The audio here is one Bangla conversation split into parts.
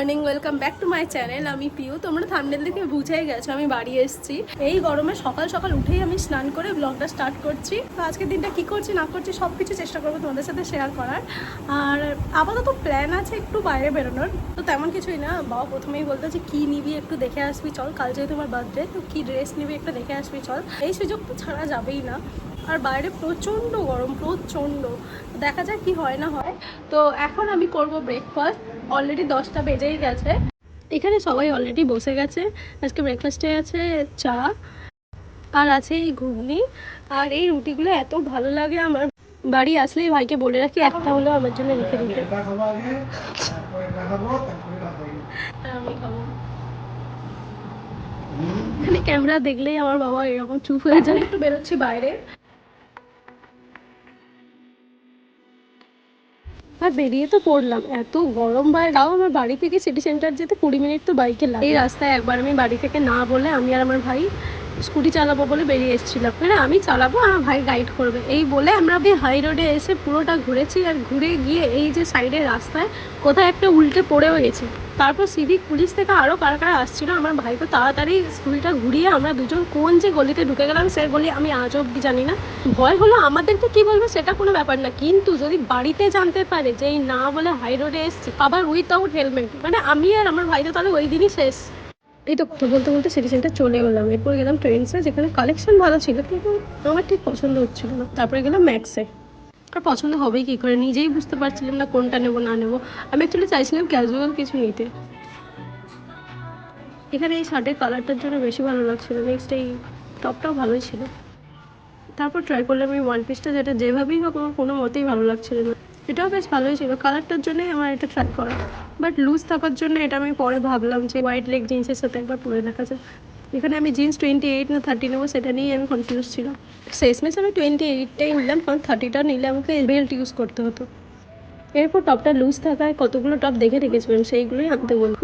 Morning welcome back to my channel আমি পিউ তোমরা থামনেল দেখে বুঝেই গেছো, আমি বাড়ি এসেছি। এই গরমে সকাল সকাল উঠেই আমি স্নান করে ব্লগটা স্টার্ট করছি। তো আজকের দিনটা কি করছি, না করছি সব কিছু চেষ্টা করব তোমাদের সাথে শেয়ার করার। আর আপাতত প্ল্যান আছে একটু বাইরে বেরোনোর। তো তেমন কিছুই না, বাবা প্রথমেই বলতো যে কী নিবি একটু দেখে আসবি, চল, কাল যেহেতু আমার বার্থডে তো কী ড্রেস নিবি একটু দেখে আসবি, চল। এই সুযোগ তো ছাড়া যাবেই না। আর বাইরে প্রচণ্ড গরম, প্রচণ্ড। দেখা যাক কি হয় না হয়। তো এখন আমি করব ব্রেকফাস্ট অলরেডি দশটা বেজেই গেছে। এখানে সবাই অলরেডি বসে গেছে। আজকে ব্রেকফাস্টে আছে চা আর আছে এই ঘুগনি। আর এই রুটিগুলো এত ভালো লাগে আমার। বাড়ি আসলেই ভাইকে বলে রাখি একটা হলেও আমার জন্য রেখে দিতে। এটা খাব আগে তারপরে এটা খাব তারপরে এটা খাব আর আমি খাব। এখানে ক্যামেরা দেখলেই আমার বাবা এরকম চুপ হয়ে যায়। একটু বেরোচ্ছি বাইরে। আর বেরিয়ে তো পড়লাম। এত গরম বাইরে তাও আমার বাড়ি থেকে সিটি সেন্টার যেতে কুড়ি মিনিট তো বাইকে লাগে। এই রাস্তায় একবার আমি বাড়ি থেকে না বলে আমি আর আমার ভাই স্কুটি চালাবো বলে বেরিয়ে এসেছিলাম মানে আমি চালাবো, আমার ভাই গাইড করবে। এই বলে আমরা হাই রোডে এসে পুরোটা ঘুরেছি আর ঘুরে গিয়ে এই যে সাইডের রাস্তায় কোথায় একটা উল্টে পড়েও গেছি। তারপর সিভিক পুলিশ থেকে আরও কারা কারা আসছিল, আমার ভাই তো তাড়াতাড়ি স্কুলটা ঘুরিয়ে আমরা দুজন কোন যে গলিতে ঢুকে গেলাম সে গলি আমি আজ অব্দি জানি না। ভয় হলো আমাদেরকে কি বলব সেটা কোনো ব্যাপার না, কিন্তু যদি বাড়িতে জানতে পারে যে এই না বলে হাই রোডে এসছি, আবার উইথাউট হেলমেট মানে আমি আর আমার ভাই তো তাহলে ওই দিনই শেষ। এই তো কথা বলতে বলতে সিটি সেন্টার চলে গেলাম। এরপর গেলাম ট্রেন্ডসে যেখানে কালেকশন ভালো ছিল, কিন্তু আমার ঠিক পছন্দ হচ্ছিল না। তারপরে গেলাম ম্যাক্সে আর পছন্দ হবেই কী করে? নিজেই বুঝতে পারছিলাম না কোনটা নেব, না নেব। আমি অ্যাকচুয়ালি চাইছিলাম ক্যাজুয়াল কিছু নিতে। এখানে এই শার্টের কালারটার জন্য বেশি ভালো লাগছিল। নেক্সট এই টপটাও ভালোই ছিল। তারপর ট্রাই করলাম এই ওয়ান পিসটা যেটা যেভাবেই হোক আমার কোনো মতেই ভালো লাগছিল না। এটাও বেশ ভালোই ছিল। কালারটার জন্যই আমার এটা ট্রাই করা। বাট লুজ থাকার জন্য এটা আমি পরে ভাবলাম যে হোয়াইট লেগ জিন্সের সাথে একবার পরে দেখা যায় এখানে আমি জিন্স টোয়েন্টি এইট না থার্টি নেব সেটা নিয়েই আমি কনফিউজ ছিলাম। শেষমেশ আমি টোয়েন্টি এইটটাই নিলাম কারণ থার্টিটা নিলে আমাকে বেল্ট ইউজ করতে হতো। এরপর টপটা লুজ থাকায় কতগুলো টপ দেখে রেখেছিলাম, সেইগুলোই আনতে বলব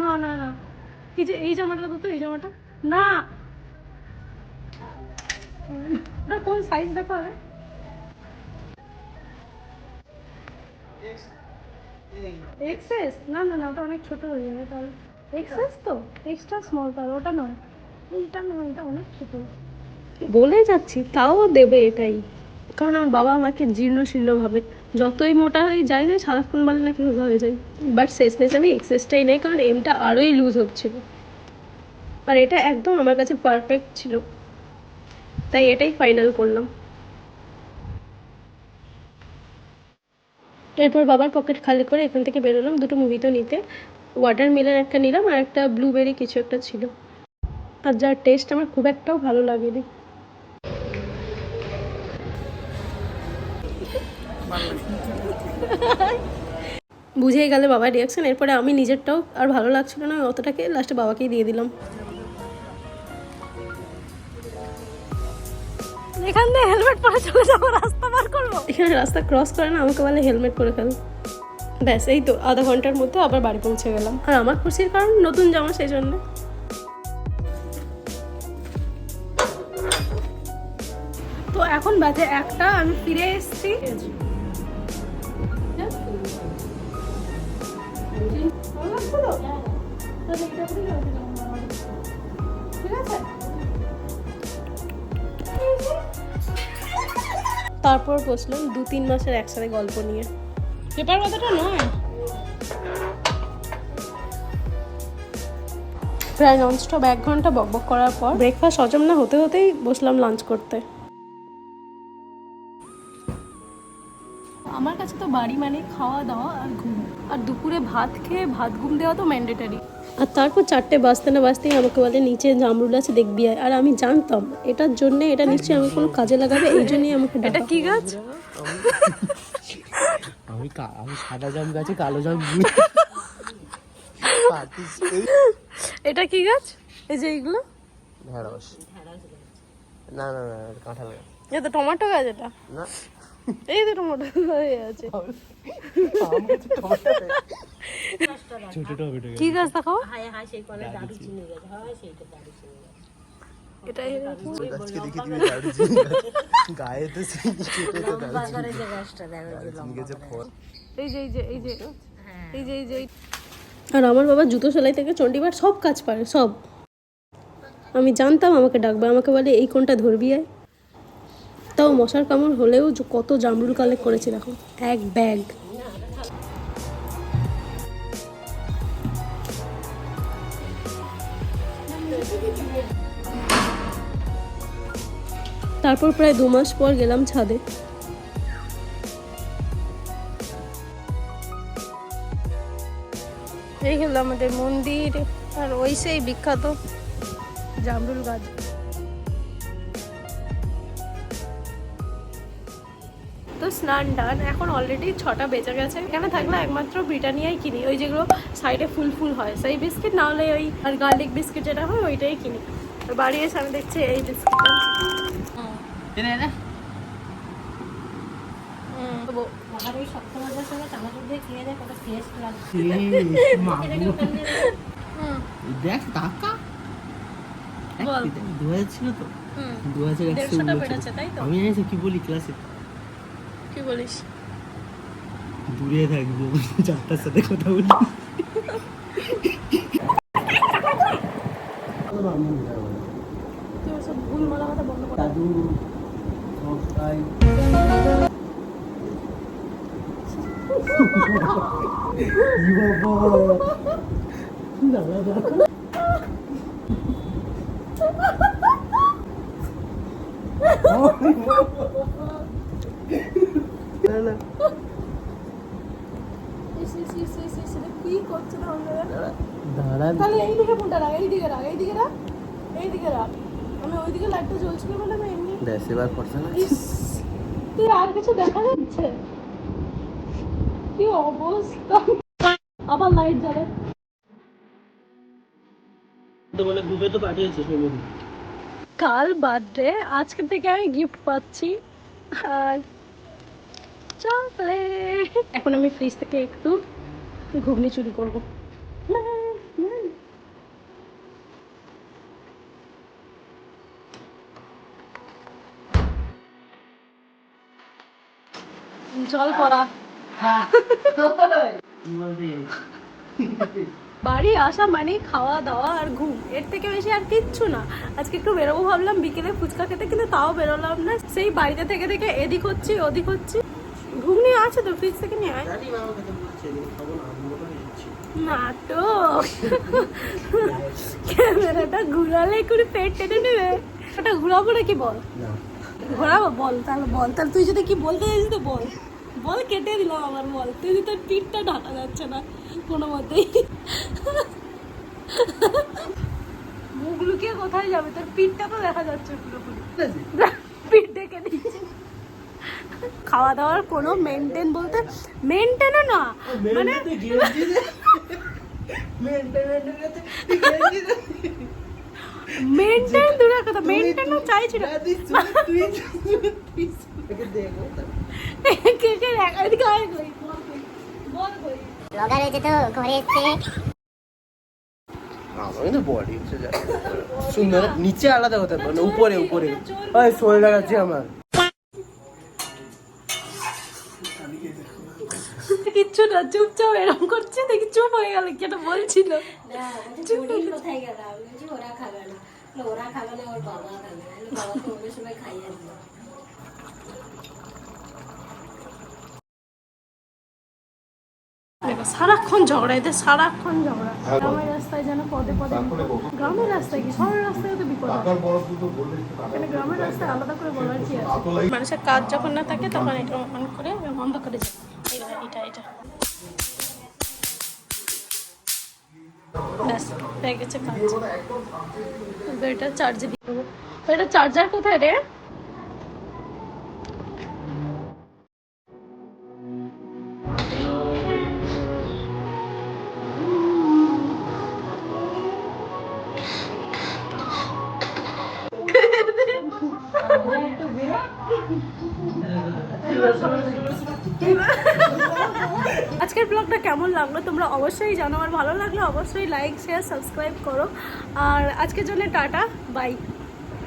না না না। এই যে, এই জামাটা তো, এই জামাটা। না। কোন সাইজ দেখা এক্সেস না না না ওটা অনেক ছোট হয়ে যাবে তাহলে। এক্সেস তো? এক্সট্রা স্মল তাহলে ওটা নয়। এইটা নয় এটা অনেক ছোট। বলে যাচ্ছি তাও দেবে এটাই। কারণ আমার বাবা আমাকে জীর্ণ শীর্ণ ভাবে যতই মোটা হয়ে যায় না সারাক্ষণ বলে নাকি রোগা হয়ে যায়। বাট শেষমেশ আমি এক্সেসটাই নেই কারণ এমটা আরোই লুজ হচ্ছিল। আর এটা একদম আমার কাছে পারফেক্ট ছিল। তাই এটাই ফাইনাল করলাম। এরপর বাবার পকেট খালি করে এখান থেকে বেরোলাম, দুটো মুভি তো নিতে। ওয়াটার মিলার একটা নিলাম আর একটা ব্লুবেরি কিছু একটা ছিল। আর যার টেস্ট আমার খুব একটাও ভালো লাগেনি। বুঝেই গেলে বাবার রিয়াকশন এরপরে আমি নিজেরটাও আর ভালো লাগছিল না অতটাকে লাস্টে বাবাকেই দিয়ে দিলাম। এখান থেকে হেলমেট পরে চলে যাব রাস্তা পার করব। এখানে রাস্তা ক্রস করে না আমাকে বলে হেলমেট পরে ফেল। ব্যাস এই তো আধা ঘণ্টার মধ্যে আবার বাড়ি পৌঁছে গেলাম। আর আমার খুশির কারণ নতুন জামা সেই জন্য। তো এখন বাজে একটা আমি ফিরে এসেছি। ঠিক তারপর বসলাম দু তিন মাসের একসাথে গল্প নিয়ে। পেপার কথাটা নয়? প্রায় ননস্টপ এক ঘণ্টা বকবক করার পর ব্রেকফাস্ট অজম না হতে হতেই বসলাম লাঞ্চ করতে। আমার কাছে তো বাড়ি মানে খাওয়া দাওয়া আর ঘুম। আর দুপুরে ভাত খেয়ে ভাত ঘুম দেওয়া তো ম্যান্ডেটারি আর তারপর চারটে বাজতে না বাজতেই আমাকে বলে নিচে জামরুল আছে দেখবি। আর আমি জানতাম এটার জন্য এটা নিশ্চয়ই আমি কোনো কাজে লাগাবে এই জন্যই আমাকে এটা কি গাছ? আমি আমি সাদা জাম গাছে কালো জাম এটা কি গাছ? এই যে এইগুলো? ঢেঁড়স। না না না কাঁঠাল গাছ। এটা টমেটো গাছ এটা? না। এই হয়ে আছে। ছোট টমেটো কি গাছ এটা দেখে গায়ে তো সেই ছোট তো ফল এই যে এই যে এই যে। এই যে এই যে। এই- আর আমার বাবা জুতো সেলাই থেকে চণ্ডীবার সব কাজ পারে সব। আমি জানতাম আমাকে ডাকবে আমাকে বলে এই কোনটা ধরবি আয়? তাও মশার কামড় হলেও কত জামরুল কালেক্ট করেছি দেখো। এক ব্যাগ তারপর প্রায় দু মাস পর গেলাম ছাদে। এই হলো আমাদের মন্দির, আর ওই সেই বিখ্যাত জামরুল গাছ। তো স্নান টান এখন অলরেডি ছটা বেজে গেছে। এখানে থাকলে একমাত্র ব্রিটানিয়াই কিনি। ওই যেগুলো সাইডে ফুল ফুল হয়। সেই বিস্কিট না হলে ওই আর গার্লিক বিস্কিট যেটা হয় ওইটাই কিনি। আর বাড়ি এসে আমি দেখছি এই বিস্কিটটা দেখ টাকা। দু হাজার ছিল তো। দু হাজার আমি জানিস কি বলি ক্লাসে কি বলিস? দূরে থাকব চারটার সাথে কথা বলি। দাদু সবাই দাদা দাদা না না ইস, ইস, ইস, ইস, ইস, এটা কি করছে না আমাদের? দাঁড়া। তাহলে এই দিকে ফোনটা রাখ এই দিকে রাখ এই দিকে রাখ এই দিকে রাখ। আমি ওই দিকে লাইটটা জ্বলছিল বলে আমি এমনি ব্যাস এবার করছে না ইস, তুই আর কিছু দেখা যাচ্ছে? কি অবস্থা? আবার লাইট জ্বলে। তো বলে গ্রুপে তো পাঠিয়েছে মেমোরি কাল বার্থডে আজকে থেকে আমি গিফট পাচ্ছি। আর চকলেট। এখন আমি ফ্রিজ থেকে একটু ঘুগনি চুরি করব। জল পড়া। বাড়ি আসা মানে খাওয়া দাওয়া আর ঘুম। এর থেকে বেশি আর কিচ্ছু না। আজকে একটু বেরোবো ভাবলাম বিকেলে ফুচকা খেতে কিন্তু তাও বেরোলাম না। সেই বাড়িতে থেকে থেকে এদিক হচ্ছি ওদিক হচ্ছি। আছে তো ফ্রিজ থেকে নিয়ে আয়। নাটক। ক্যামেরাটা ঘুরালে করে পেট টেনে নেবে। ওটা ঘুরাবো নাকি বল? ঘোরাবো? বল তাহলে বল। তাহলে তুই যদি কি বলতে চাইছিস তো বল। বল কেটে দিলাম আমার বল। তুই যদি তোর পিঠটা ঢাকা যাচ্ছে না কোনো মতেই। মুখ লুকিয়ে কোথায় যাবে? তোর পিঠটা তো দেখা যাচ্ছে পুরোপুরি। পিঠ ডেকে দিচ্ছে খাওয়া দাওয়ার কোনো মেনটেন বলতে মেনটেনও না মানে মেনটেন দূরের কথা মেনটেনও চাইছি না। কে কে এক- এদিকে আয় কই, বল কই, বল কই। ব্লগার হয়েছে তো ঘরে এসছে। আমি তো বডি হচ্ছে যা। সুন্দর নিচে আলাদা হতে পারে না উপরে উপরে। শোল্ডার আছে আমার। কিচ্ছু না চুপচাপ এরকম করছে দেখি চুপ হয়ে গেল কেটা বলছিল। কোথায় গেলাম ওরা খাবে না। ওরা খাবে না ওর বাবা খাবে না। আমি বাবাকে অন্য সময় খাইয়ে দিই দেখো সারাক্ষণ ঝগড়া এদের সারাক্ষণ ঝগড়া। গ্রামের রাস্তায় যেন পদে পদে গ্রামের রাস্তায় কি? শহরের রাস্তায় তো বিপদ আছে। এখানে গ্রামের রাস্তায় আলাদা করে বলার কি আছে? মানুষের কাজ যখন না থাকে তখন এটা অন করে বন্ধ করে যায় এটা এটা ব্যাস হয়ে গেছে কাজ এটা চার্জে দিয়ে দেবো। এটা চার্জার কোথায় রে? আজকের ব্লগটা কেমন লাগল? তোমরা অবশ্যই জানো। আর ভালো লাগল অবশ্যই লাইক শেয়ার সাবস্ক্রাইব করো। আর আজকের জন্য টাটা। বাই